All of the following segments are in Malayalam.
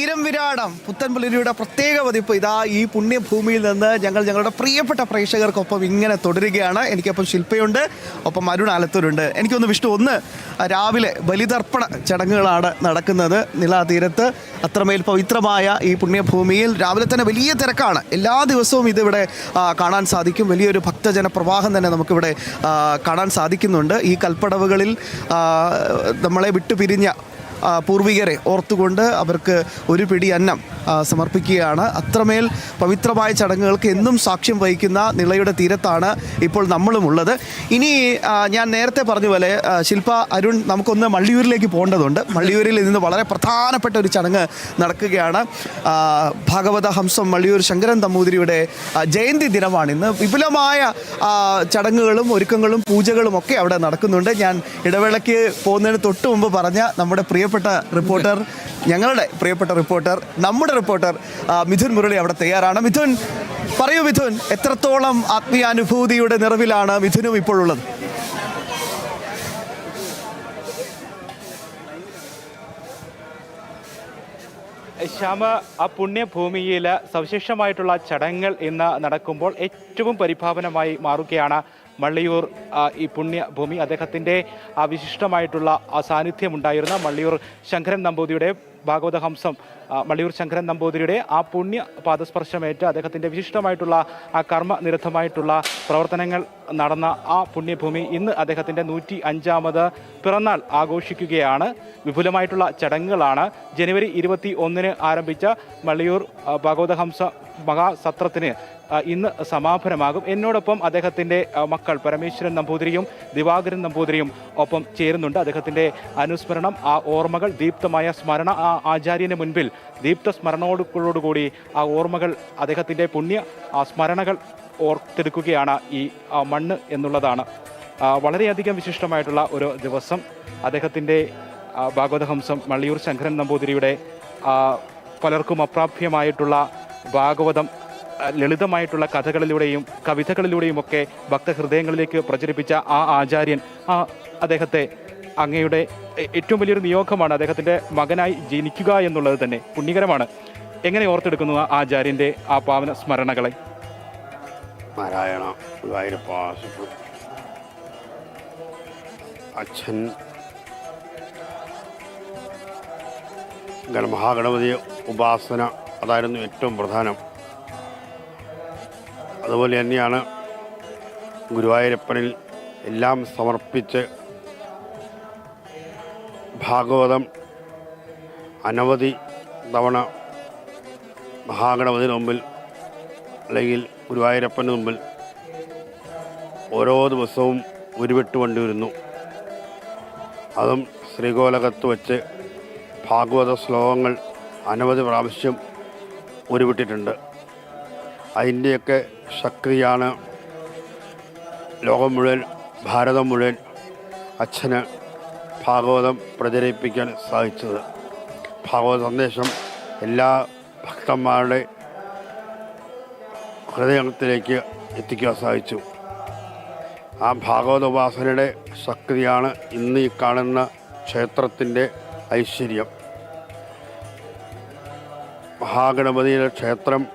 തീരം വിരാടം. പുത്തൻപുലരിയുടെ പ്രത്യേക പതിപ്പ് ഇതാ ഈ പുണ്യഭൂമിയിൽ നിന്ന് ഞങ്ങൾ ഞങ്ങളുടെ പ്രിയപ്പെട്ട പ്രേക്ഷകർക്കൊപ്പം ഇങ്ങനെ തുടരുകയാണ്. എനിക്കൊപ്പം ശില്പയുണ്ട്. ഒപ്പം അരുൺ ആലത്തൂരുണ്ട്. എനിക്കൊന്ന് വിഷ്ണു ഒന്ന് രാവിലെ ബലിതർപ്പണ ചടങ്ങുകളാണ് നടക്കുന്നത്. നിലാതീരത്ത് അത്രമേൽ പവിത്രമായ ഈ പുണ്യഭൂമിയിൽ രാവിലെ തന്നെ വലിയ തിരക്കാണ്. എല്ലാ ദിവസവും ഇതിവിടെ കാണാൻ സാധിക്കും. വലിയൊരു ഭക്തജന പ്രവാഹം തന്നെ നമുക്കിവിടെ കാണാൻ സാധിക്കുന്നുണ്ട്. ഈ കൽപ്പടവുകളിൽ നമ്മളെ വിട്ടുപിരിഞ്ഞ പൂർവികരെ ഓർത്തുകൊണ്ട് അവർക്ക് ഒരു പിടി അന്നം സമർപ്പിക്കുകയാണ്. അത്രമേൽ പവിത്രമായ ചടങ്ങുകൾക്ക് എന്നും സാക്ഷ്യം വഹിക്കുന്ന നിളയുടെ തീരത്താണ് ഇപ്പോൾ നമ്മളും ഉള്ളത് ഇനി ഞാൻ നേരത്തെ പറഞ്ഞ പോലെ ശില്പ അരുൺ നമുക്കൊന്ന് മള്ളിയൂരിലേക്ക് പോകേണ്ടതുണ്ട്. മള്ളിയൂരിൽ നിന്ന് വളരെ പ്രധാനപ്പെട്ട ഒരു ചടങ്ങ് നടക്കുകയാണ്. ഭാഗവത ഹംസം മള്ളിയൂർ ശങ്കരൻ തമ്പൂതിരിയുടെ ജയന്തി ദിനമാണ് ഇന്ന്. വിപുലമായ ചടങ്ങുകളും ഒരുക്കങ്ങളും പൂജകളും ഒക്കെ അവിടെ നടക്കുന്നുണ്ട്. ഞാൻ ഇടവേളയ്ക്ക് പോകുന്നതിന് തൊട്ട് മുമ്പ് പറഞ്ഞ നമ്മുടെ പ്രിയപ്പെട്ട റിപ്പോർട്ടർ ഞങ്ങളുടെ പ്രിയപ്പെട്ട റിപ്പോർട്ടർ നമ്മുടെ റിപ്പോർട്ടർ മിഥുൻ മുരളി അവിടെ തയ്യാറാണ്. മിഥുൻ പറയൂ മിഥുൻ എത്രത്തോളം ആത്മീയാനുഭൂതിയുടെ നിറവിലാണ് മിഥുനും ഇപ്പോൾ ഉള്ളത്? ശ്യാമ ആ പുണ്യഭൂമിയിൽ സവിശേഷമായിട്ടുള്ള ചടങ്ങുകൾ ഇന്ന് നടക്കുമ്പോൾ ഏറ്റവും പരിഭാവനമായി മാറുകയാണ് മള്ളിയൂർ ഈ പുണ്യഭൂമി അദ്ദേഹത്തിന്റെ വിശിഷ്ടമായിട്ടുള്ള സാന്നിധ്യമുണ്ടായിരുന്ന മള്ളിയൂർ ശങ്കരൻ നമ്പൂതിരിയുടെ ഭാഗവതഹംസം ഹംസം ശങ്കരൻ നമ്പൂതിരിയുടെ ആ പുണ്യ പാദസ്പർശമേറ്റ് അദ്ദേഹത്തിന്റെ വിശിഷ്ടമായിട്ടുള്ള ആ കർമ്മനിരതമായിട്ടുള്ള പ്രവർത്തനങ്ങൾ നടന്ന ആ പുണ്യഭൂമി ഇന്ന് അദ്ദേഹത്തിന്റെ നൂറ്റി അഞ്ചാമത് പിറന്നാൾ ആഘോഷിക്കുകയാണ്. വിപുലമായിട്ടുള്ള ചടങ്ങുകളാണ് ജനുവരി ഇരുപത്തി ഒന്നിന് ആരംഭിച്ച മള്ളിയൂർ ആ, ഭാഗവതഹംസ മഹാസത്രത്തിന് ഇന്ന് സമാപനമാകും. എന്നോടൊപ്പം അദ്ദേഹത്തിന്റെ മക്കൾ പരമേശ്വരൻ നമ്പൂതിരിയും ദിവാകരൻ നമ്പൂതിരിയും ഒപ്പം ചേരുന്നുണ്ട്. അദ്ദേഹത്തിന്റെ അനുസ്മരണം ആ ഓർമ്മകൾ ദീപ്തമായ സ്മരണ ആ ആചാര്യന് മുൻപിൽ ദീപ്ത സ്മരണയോടുകൂടി ആ ഓർമ്മകൾ അദ്ദേഹത്തിന്റെ പുണ്യ ആ സ്മരണകൾ ഓർത്തെടുക്കുകയാണ് ഈ മണ്ണ് എന്നുള്ളതാണ്. ആ, വളരെയധികം വിശിഷ്ടമായിട്ടുള്ള ഒരു ദിവസം അദ്ദേഹത്തിന്റെ ഭാഗവതഹംസം മള്ളിയൂർ ശങ്കരൻ നമ്പൂതിരിയുടെ പലർക്കും അപ്രാപ്യമായിട്ടുള്ള ഭാഗവതം ലളിതമായിട്ടുള്ള കഥകളിലൂടെയും കവിതകളിലൂടെയും ഒക്കെ ഭക്തഹൃദയങ്ങളിലേക്ക് പ്രചരിപ്പിച്ച ആ ആചാര്യൻ ആ അദ്ദേഹത്തെ അങ്ങയുടെ ഏറ്റവും വലിയൊരു നിയോഗമാണ് അദ്ദേഹത്തിന്റെ മകനായി ജനിക്കുക എന്നുള്ളത് തന്നെ. പുണ്യകരമാണ്. എങ്ങനെ ഓർത്തെടുക്കുന്നു ആചാര്യന്റെ ആ പാവന സ്മരണകളെ? നാരായണ അച്ഛൻ ഗണ മഹാഗണപതി ഉപാസന അതായിരുന്നു ഏറ്റവും പ്രധാനം. അതുപോലെ തന്നെയാണ് ഗുരുവായൂരപ്പനിൽ എല്ലാം സമർപ്പിച്ച് ഭാഗവതം അനവധി തവണ മഹാഗണപതിന് മുമ്പിൽ അല്ലെങ്കിൽ ഗുരുവായൂരപ്പന് മുമ്പിൽ ഓരോ ദിവസവും ഉരുവിട്ട് കൊണ്ടുവരുന്നു അതും ശ്രീകോലകത്ത് വച്ച് ഭാഗവത ശ്ലോകങ്ങൾ അനവധി പ്രാവശ്യം ഉരുവിട്ടിട്ടുണ്ട്. അതിന്റെയൊക്കെ ശക്തിയാണ് ലോകം മുഴുവൻ ഭാരതം മുഴുവൻ അച്ഛന് ഭാഗവതം പ്രചരിപ്പിക്കാൻ സാധിച്ചത്. ഭാഗവത സന്ദേശം എല്ലാ ഭക്തന്മാരുടെ ഹൃദയത്തിലേക്ക് എത്തിക്കാൻ സാധിച്ചു. ആ ഭാഗവത ഉപാസനയുടെ ശക്തിയാണ് ഇന്ന് ഈ കാണുന്ന ക്ഷേത്രത്തിന്റെ ഐശ്വര്യം. മഹാഗണപതിയുടെ ക്ഷേത്രം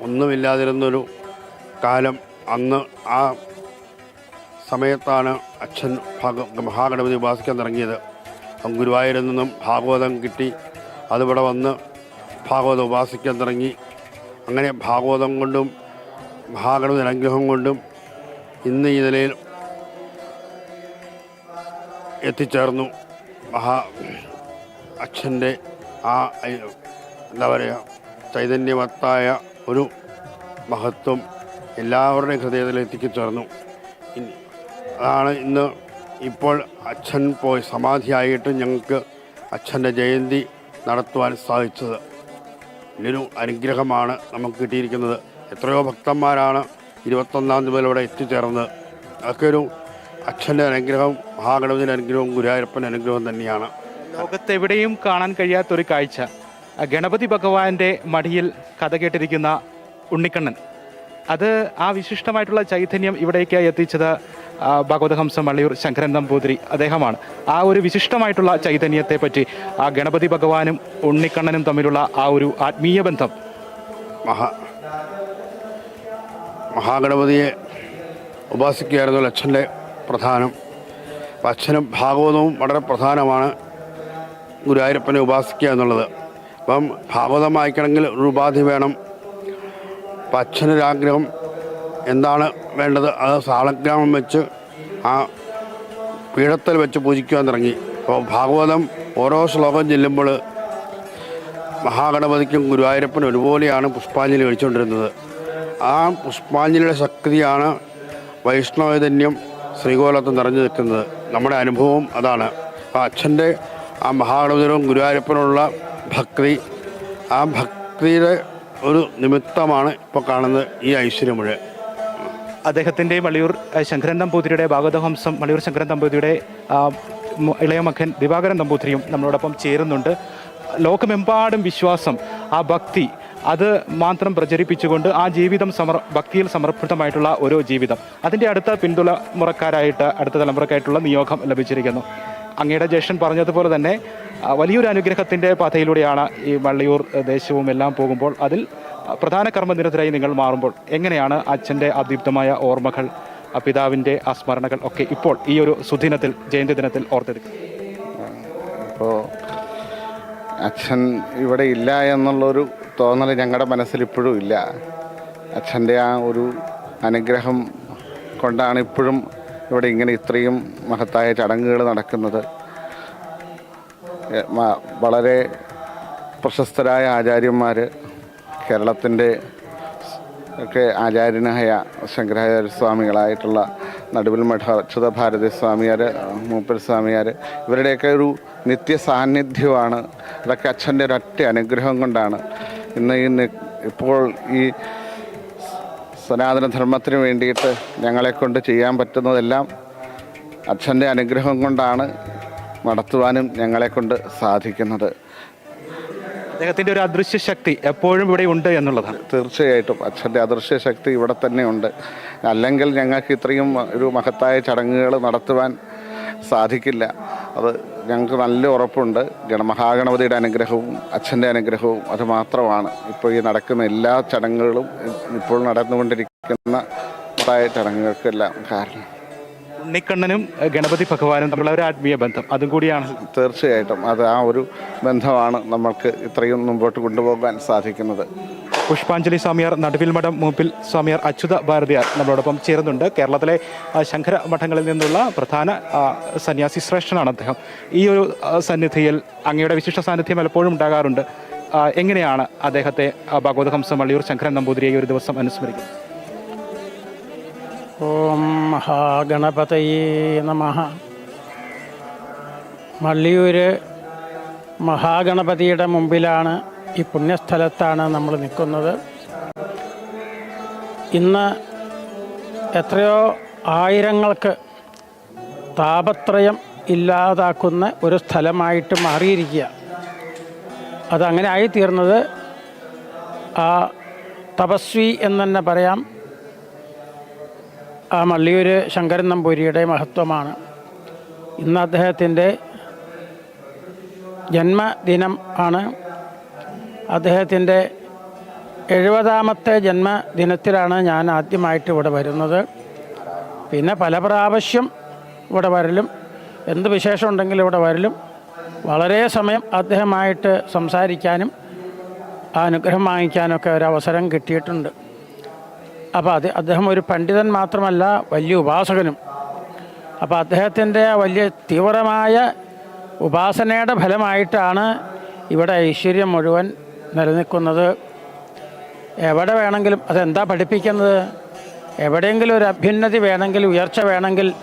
ഒന്നുമില്ലാതിരുന്നൊരു കാലം അന്ന് ആ സമയത്താണ് അച്ഛൻ ഭാഗ മഹാഗണപതി ഉപാസിക്കാൻ തുടങ്ങിയത്. ഗുരുവായൂരിൽ നിന്നും ഭാഗവതം കിട്ടി. അതിവിടെ വന്ന് ഭാഗവതം ഉപാസിക്കാൻ തുടങ്ങി. അങ്ങനെ ഭാഗവതം കൊണ്ടും മഹാഗണപതി അനുഗ്രഹം കൊണ്ടും ഇന്ന് ഈ നിലയിൽ എത്തിച്ചേർന്നു. മഹാ അച്ഛന്റെ ആ എന്താ പറയുക ചൈതന്യവത്തായ ഒരു മഹത്വം എല്ലാവരുടെയും ഹൃദയത്തിൽ എത്തിച്ചേർന്നു. അതാണ് ഇന്ന് ഇപ്പോൾ അച്ഛൻ പോയി സമാധിയായിട്ട് ഞങ്ങൾക്ക് അച്ഛന്റെ ജയന്തി നടത്തുവാൻ സാധിച്ചത്. ഇതിനൊരു അനുഗ്രഹമാണ് നമുക്ക് കിട്ടിയിരിക്കുന്നത്. എത്രയോ ഭക്തന്മാരാണ് ഇരുപത്തൊന്നാം തീയതി ഇവിടെ എത്തിച്ചേർന്നത്. അതൊക്കെ ഒരു അച്ഛന്റെ അനുഗ്രഹം മഹാഗണപതിന്റെ അനുഗ്രഹവും ഗുരുവായൂരപ്പന്റെ അനുഗ്രഹവും തന്നെയാണ്. ലോകത്തെവിടെയും കാണാൻ കഴിയാത്തൊരു കാഴ്ച. ഗണപതി ഭഗവാന്റെ മടിയിൽ കഥ കേട്ടിരിക്കുന്ന ഉണ്ണിക്കണ്ണൻ. അത് ആ വിശിഷ്ടമായിട്ടുള്ള ചൈതന്യം ഇവിടേക്ക് എത്തിച്ചത് ഭഗവതഹംസ മള്ളിയൂർ ശങ്കരൻ നമ്പൂതിരി അദ്ദേഹമാണ്. ആ ഒരു വിശിഷ്ടമായിട്ടുള്ള ചൈതന്യത്തെ പറ്റി ആ ഗണപതി ഭഗവാനും ഉണ്ണിക്കണ്ണനും തമ്മിലുള്ള ആ ഒരു ആത്മീയ ബന്ധം. മഹാ മഹാഗണപതിയെ ഉപാസിക്കുകയായിരുന്നു അച്ഛന്റെ പ്രധാനം. അച്ഛനും ഭാഗവതവും വളരെ പ്രധാനമാണ് ഗുരുവായൂരപ്പനെ ഉപാസിക്കുക എന്നുള്ളത്. അപ്പം ഭാഗവതം വായിക്കണമെങ്കിൽ ഒരു ഉപാധി വേണം. അപ്പം അച്ഛനൊരാഗ്രഹം എന്താണ് വേണ്ടത്? അത് സാളഗ്രാമം വെച്ച് ആ പീഠത്തിൽ വെച്ച് പൂജിക്കുവാൻ തുടങ്ങി. അപ്പോൾ ഭാഗവതം ഓരോ ശ്ലോകം ചെല്ലുമ്പോൾ മഹാഗണപതിക്കും ഗുരുവായൂരപ്പനും ഒരുപോലെയാണ് പുഷ്പാഞ്ജലി കഴിച്ചുകൊണ്ടിരുന്നത്. ആ പുഷ്പാഞ്ജലിയുടെ ശക്തിയാണ് വൈഷ്ണവചൈതന്യം ശ്രീകോലത്ത് നിറഞ്ഞു നിൽക്കുന്നത്. നമ്മുടെ അനുഭവം അതാണ്. അപ്പോൾ അച്ഛന്റെ ആ മഹാഗണപതിനും ഗുരുവായൂരപ്പനുള്ള ഭക്തി ആ ഭക്തിയുടെ ഒരു നിമിത്തമാണ് ഇപ്പോൾ കാണുന്നത് ഈ ഐശ്വര്യമുഴ അദ്ദേഹത്തിന്റെ വള്ളിയൂർ ആ, ശങ്കരൻ നമ്പൂതിരിയുടെ ഭാഗവതഹംസം വള്ളിയൂർ ശങ്കരൻ നമ്പൂതിരിയുടെ ഇളയ മകൻ ദിവാകരൻ നമ്പൂതിരിയും നമ്മളോടൊപ്പം ചേരുന്നുണ്ട്. ലോകമെമ്പാടും വിശ്വാസം ആ ഭക്തി അത് മാത്രം പ്രചരിപ്പിച്ചുകൊണ്ട് ആ ജീവിതം സമർ ഭക്തിയിൽ സമർപ്പിതമായിട്ടുള്ള ഓരോ ജീവിതം. അതിന്റെ അടുത്ത പിന്തുണ മുറക്കാരായിട്ട് അടുത്ത തലമുറക്കായിട്ടുള്ള നിയോഗം ലഭിച്ചിരിക്കുന്നു. അങ്ങയുടെ ജ്യേഷ്ഠൻ പറഞ്ഞതുപോലെ തന്നെ വലിയൊരു അനുഗ്രഹത്തിന്റെ പാതയിലൂടെയാണ് ഈ വള്ളിയൂർ ദേശവും എല്ലാം പോകുമ്പോൾ അതിൽ പ്രധാന കർമ്മനിരതരായി നിങ്ങൾ മാറുമ്പോൾ എങ്ങനെയാണ് അച്ഛന്റെ അദീപ്തമായ ഓർമ്മകൾ പിതാവിന്റെ ആ സ്മരണകൾ ഒക്കെ ഇപ്പോൾ ഈ ഒരു സുദിനത്തിൽ ജയന്തി ദിനത്തിൽ ഓർത്തെടുക്കും അപ്പോൾ അച്ഛൻ ഇവിടെ ഇല്ല എന്നുള്ളൊരു തോന്നൽ ഞങ്ങളുടെ മനസ്സിൽ ഇപ്പോഴും ഇല്ല. അച്ഛന്റെ ആ ഒരു അനുഗ്രഹം കൊണ്ടാണ് ഇപ്പോഴും ഇവിടെ ഇങ്ങനെ ഇത്രയും മഹത്തായ ചടങ്ങുകൾ നടക്കുന്നത് വളരെ പ്രശസ്തരായ ആചാര്യന്മാർ കേരളത്തിന്റെ ഒക്കെ ആചാര്യനായ ശങ്കരാചാര്യ സ്വാമികളായിട്ടുള്ള നടുവിൽ മഠ അച്യുത ഭാരതി സ്വാമിയാർ മൂപ്പർ സ്വാമിയാർ ഇവരുടെയൊക്കെ ഒരു നിത്യ സാന്നിധ്യമാണ്. ഇതൊക്കെ അച്ഛന്റെ ഒരൊറ്റ അനുഗ്രഹം കൊണ്ടാണ്. ഇന്ന് ഈ ഇപ്പോൾ ഈ സനാതനധർമ്മത്തിന് വേണ്ടിയിട്ട് ഞങ്ങളെ കൊണ്ട് ചെയ്യാൻ പറ്റുന്നതെല്ലാം അച്ഛന്റെ അനുഗ്രഹം കൊണ്ടാണ് നടത്തുവാനും ഞങ്ങളെ കൊണ്ട് സാധിക്കുന്നത്. അദ്ദേഹത്തിന്റെ ഒരു അദൃശ്യ ശക്തി എപ്പോഴും ഇവിടെ ഉണ്ട് എന്നുള്ളതാണ്. തീർച്ചയായിട്ടും അച്ഛന്റെ അദൃശ്യ ശക്തി ഇവിടെ തന്നെ ഉണ്ട്. അല്ലെങ്കിൽ ഞങ്ങൾക്ക് ഇത്രയും ഒരു മഹത്തായ ചടങ്ങുകൾ നടത്തുവാൻ സാധിക്കില്ല. അത് ഞങ്ങൾക്ക് നല്ല ഉറപ്പുണ്ട്. ഗണ മഹാഗണപതിയുടെ അനുഗ്രഹവും അച്ഛന്റെ അനുഗ്രഹവും അത് മാത്രമാണ്. ഇപ്പോൾ ഈ നടക്കുന്ന എല്ലാ ചടങ്ങുകളും ഇപ്പോൾ നടന്നുകൊണ്ടിരിക്കുന്ന പ്രായ ചടങ്ങുകൾക്കെല്ലാം കാരണം. ഉണ്ണിക്കണ്ണനും ഗണപതി ഭഗവാനും തമ്മിലുള്ള ഒരു ആത്മീയ ബന്ധം അതും കൂടിയാണ്. തീർച്ചയായിട്ടും. അത് ആ ഒരു ബന്ധമാണ് നമ്മൾക്ക് ഇത്രയും മുമ്പോട്ട് കൊണ്ടുപോകാൻ സാധിക്കുന്നത്. പുഷ്പാഞ്ജലി സ്വാമിയാർ നടുവിൽ മഠം മൂപ്പിൽ സ്വാമിയാർ അച്യുത ഭാരതിയാർ നമ്മളോടൊപ്പം ചേരുന്നുണ്ട്. കേരളത്തിലെ ശങ്കര മഠങ്ങളിൽ നിന്നുള്ള പ്രധാന സന്യാസി ശ്രേഷ്ഠനാണ് അദ്ദേഹം. ഈ ഒരു സന്നിധിയിൽ അങ്ങയുടെ വിശിഷ്ട സാന്നിധ്യം പലപ്പോഴും ഉണ്ടാകാറുണ്ട്. എങ്ങനെയാണ് അദ്ദേഹത്തെ ഭഗവത് ഹംസം വള്ളിയൂർ ശങ്കരൻ നമ്പൂതിരിയെ ഒരു ദിവസം അനുസ്മരിക്കുന്നത്? ഓം മഹാഗണപതയേ നമ. മള്ളിയൂര് മഹാഗണപതിയുടെ മുമ്പിലാണ് ഈ പുണ്യസ്ഥലത്താണ് നമ്മൾ നിൽക്കുന്നത്. ഇന്ന് എത്രയോ ആയിരങ്ങൾക്ക് താപത്രയം ഇല്ലാതാക്കുന്ന ഒരു സ്ഥലമായിട്ട് മാറിയിരിക്കുക. അതങ്ങനെ ആയിത്തീർന്നത് ആ തപസ്വി എന്ന് തന്നെ പറയാം. ആ മള്ളിയൂര് ശങ്കരൻ നമ്പൂരിയുടെ മഹത്വമാണ്. ഇന്ന് അദ്ദേഹത്തിന്റെ ജന്മദിനം ആണ്. അദ്ദേഹത്തിന്റെ എഴുപതാമത്തെ ജന്മദിനത്തിലാണ് ഞാൻ ആദ്യമായിട്ട് ഇവിടെ വരുന്നത്. പിന്നെ പല പ്രാവശ്യം ഇവിടെ വരലും എന്ത് വിശേഷം ഉണ്ടെങ്കിലും ഇവിടെ വരലും വളരെ സമയം അദ്ദേഹമായിട്ട് സംസാരിക്കാനും ആ അനുഗ്രഹം വാങ്ങിക്കാനൊക്കെ ഒരു അവസരം കിട്ടിയിട്ടുണ്ട്. അപ്പോൾ അത് അദ്ദേഹം ഒരു പണ്ഡിതൻ മാത്രമല്ല വലിയ ഉപാസകനും. അപ്പോൾ അദ്ദേഹത്തിന്റെ വലിയ തീവ്രമായ ഉപാസനയുടെ ഫലമായിട്ടാണ് ഇവിടെ ഐശ്വര്യം മുഴുവൻ നിലനിൽക്കുന്നത്? എവിടെ വേണമെങ്കിലും അതെന്താ പഠിപ്പിക്കുന്നത്? എവിടെയെങ്കിലും ഒരു അഭ്യുന്നതി വേണമെങ്കിൽ ഉയർച്ച വേണമെങ്കിൽ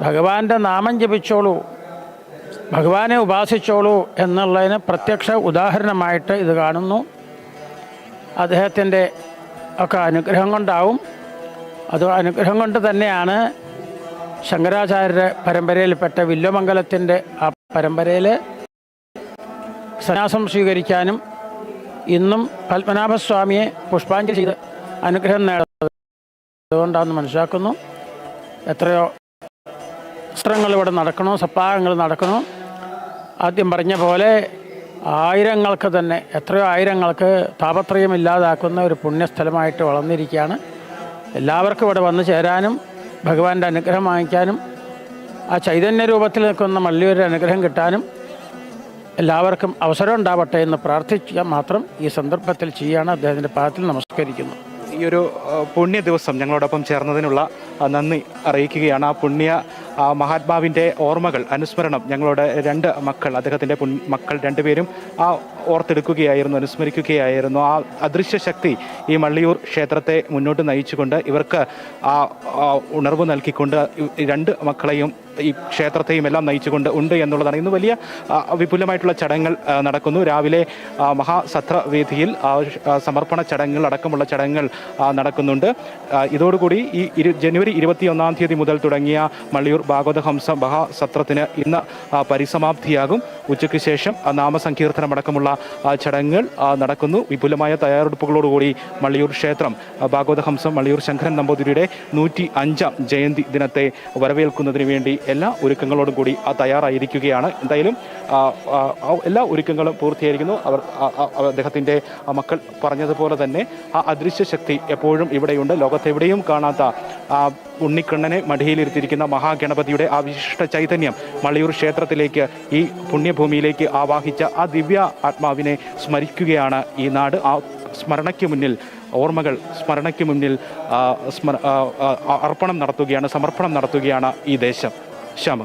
ഭഗവാന്റെ നാമം ജപിച്ചോളൂ ഭഗവാനെ ഉപാസിച്ചോളൂ എന്നുള്ളതിന് പ്രത്യക്ഷ ഉദാഹരണമായിട്ട് ഇത് കാണുന്നു. അദ്ദേഹത്തിന്റെ ഒക്കെ അനുഗ്രഹം കൊണ്ടാവും. അത് അനുഗ്രഹം കൊണ്ട് തന്നെയാണ് ശങ്കരാചാര്യ പരമ്പരയിൽപ്പെട്ട വില്ലുമംഗലത്തിന്റെ ആ പരമ്പരയിൽ സന്യാസം സ്വീകരിക്കാനും ഇന്നും പത്മനാഭസ്വാമിയെ പുഷ്പാഞ്ജലി ചെയ്ത് അനുഗ്രഹം നേടുന്നത് മനസ്സിലാക്കുന്നു. എത്രയോ വസ്ത്രങ്ങൾ ഇവിടെ നടക്കണോ സപ്താഹങ്ങൾ നടക്കണോ? ആദ്യം പറഞ്ഞ പോലെ ആയിരങ്ങൾക്ക് തന്നെ എത്രയോ ആയിരങ്ങൾക്ക് താപത്രയം ഇല്ലാതാക്കുന്ന ഒരു പുണ്യസ്ഥലമായിട്ട് വളർന്നിരിക്കുകയാണ്. എല്ലാവർക്കും ഇവിടെ വന്നു ചേരാനും ഭഗവാന്റെ അനുഗ്രഹം വാങ്ങിക്കാനും ആ ചൈതന്യ രൂപത്തിൽ നിൽക്കുന്ന മള്ളിയൊരു അനുഗ്രഹം കിട്ടാനും എല്ലാവർക്കും അവസരം ഉണ്ടാവട്ടെ എന്ന് പ്രാർത്ഥിക്കുക മാത്രം ഈ സന്ദർഭത്തിൽ ചെയ്യാണ് അദ്ദേഹത്തിന്റെ പാദത്തിൽ നമസ്കരിക്കുന്നു. ഈ ഒരു പുണ്യ ദിവസം ഞങ്ങളോടൊപ്പം ചേർന്നതിനുള്ള നന്ദി അറിയിക്കുകയാണ്. ആ പുണ്യ മഹാത്മാവിന്റെ ഓർമ്മകൾ അനുസ്മരണം ഞങ്ങളുടെ രണ്ട് മക്കൾ അദ്ദേഹത്തിന്റെ മക്കൾ രണ്ടുപേരും ആ ഓർത്തെടുക്കുകയായിരുന്നു അനുസ്മരിക്കുകയായിരുന്നു. ആ അദൃശ്യ ശക്തി ഈ മള്ളിയൂർ ക്ഷേത്രത്തെ മുന്നോട്ട് നയിച്ചുകൊണ്ട് ഇവർക്ക് ആ ഉണർവ് നൽകിക്കൊണ്ട് രണ്ട് മക്കളെയും ഈ ക്ഷേത്രത്തെയും എല്ലാം നയിച്ചുകൊണ്ട് ഉണ്ട് എന്നുള്ളതാണ്. ഇന്ന് വലിയ വിപുലമായിട്ടുള്ള ചടങ്ങുകൾ നടക്കുന്നു. രാവിലെ മഹാസത്ര ആ, സമർപ്പണ ചടങ്ങുകൾ അടക്കമുള്ള ചടങ്ങുകൾ നടക്കുന്നുണ്ട്. ഇതോടുകൂടി ഈ ഇരു ജനുവരി ഇരുപത്തിയൊന്നാം തീയതി മുതൽ തുടങ്ങിയ മള്ളിയൂർ ഭാഗവതഹംസ മഹാസത്രത്തിന് ഇന്ന് പരിസമാപ്തിയാകും. ഉച്ചയ്ക്ക് ശേഷം ആ, നാമസങ്കീർത്തനം അടക്കമുള്ള ആ, ചടങ്ങുകൾ നടക്കുന്നു. വിപുലമായ തയ്യാറെടുപ്പുകളോടുകൂടി മള്ളിയൂർ ക്ഷേത്രം ഭാഗവതഹംസം മള്ളിയൂർ ശങ്കരൻ നമ്പൂതിരിയുടെ നൂറ്റി അഞ്ചാം ജയന്തി ദിനത്തെ വരവേൽക്കുന്നതിന് വേണ്ടി എല്ലാ ഒരുക്കങ്ങളോടും കൂടി തയ്യാറായിരിക്കുകയാണ്. എന്തായാലും എല്ലാ ഒരുക്കങ്ങളും പൂർത്തിയായിരിക്കുന്നു. അവർ അദ്ദേഹത്തിന്റെ മക്കൾ പറഞ്ഞതുപോലെ തന്നെ ആ അദൃശ്യ ശക്തി എപ്പോഴും ഇവിടെയുണ്ട്. ലോകത്തെവിടെയും കാണാത്ത ഉണ്ണിക്കണ്ണനെ മടിയിലിരുത്തിയിരിക്കുന്ന മഹാഗണപതിയുടെ ആ വിശിഷ്ട ചൈതന്യം മള്ളിയൂർ ക്ഷേത്രത്തിലേക്ക് ഈ പുണ്യഭൂമിയിലേക്ക് ആവാഹിച്ച ആ ദിവ്യ ആത്മാവിനെ സ്മരിക്കുകയാണ് ഈ നാട്. ആ സ്മരണയ്ക്ക് മുന്നിൽ ഓർമ്മകൾ സ്മരണയ്ക്ക് മുന്നിൽ അർപ്പണം നടത്തുകയാണ് സമർപ്പണം നടത്തുകയാണ് ഈ ദേശം. ശ്യാമ